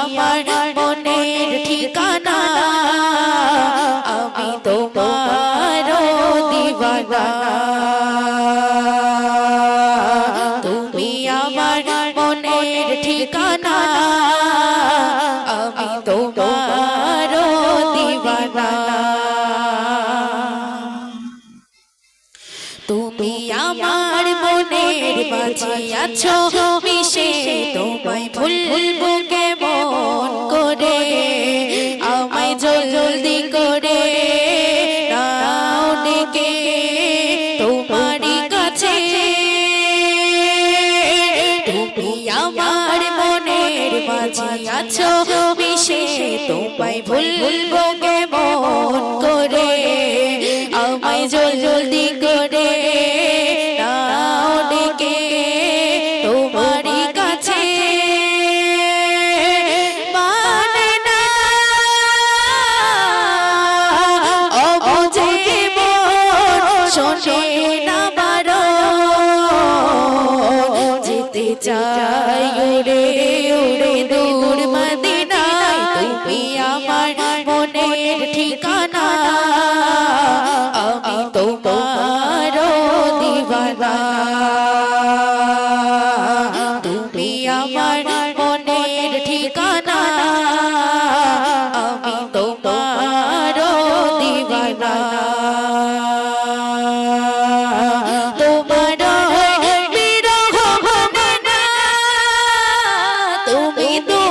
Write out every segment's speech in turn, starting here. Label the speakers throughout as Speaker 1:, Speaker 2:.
Speaker 1: আমার মনের ঠিকানা, আমি তোমার দিবানা। তুমি আমার মনের ঠিকানা, আমি তোমার দিবানা। তুমি আমার মনের আছো, মিশে তোমায় ভুলবো আছো মিশে তোমায় ভুলবো কেমন করে? আমায় জলদি করে ডেকে তোমারই কাছে। মানে না, অবুঝে মনের ঠিকানা, আমি তোমার দিবানা। তুমি আমার মনের ঠিকানা, আমি তোমার দিবানা। তোমার বিরহ তুমি তো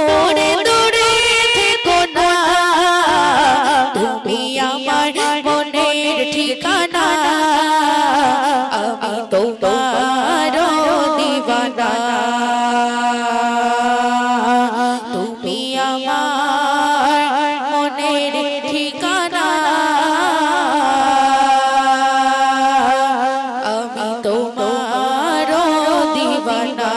Speaker 1: বানা